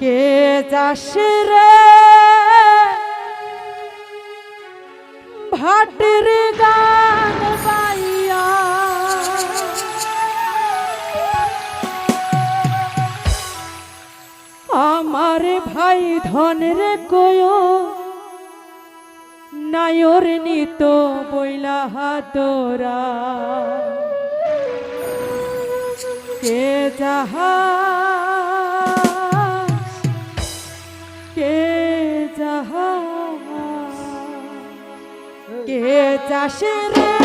কে চাষ ভাটির গান বাইয়া আমার ভাই ধন রে কয়, নায়র নিত বইলা হাতরা। কে যাহা কে চাষে রে?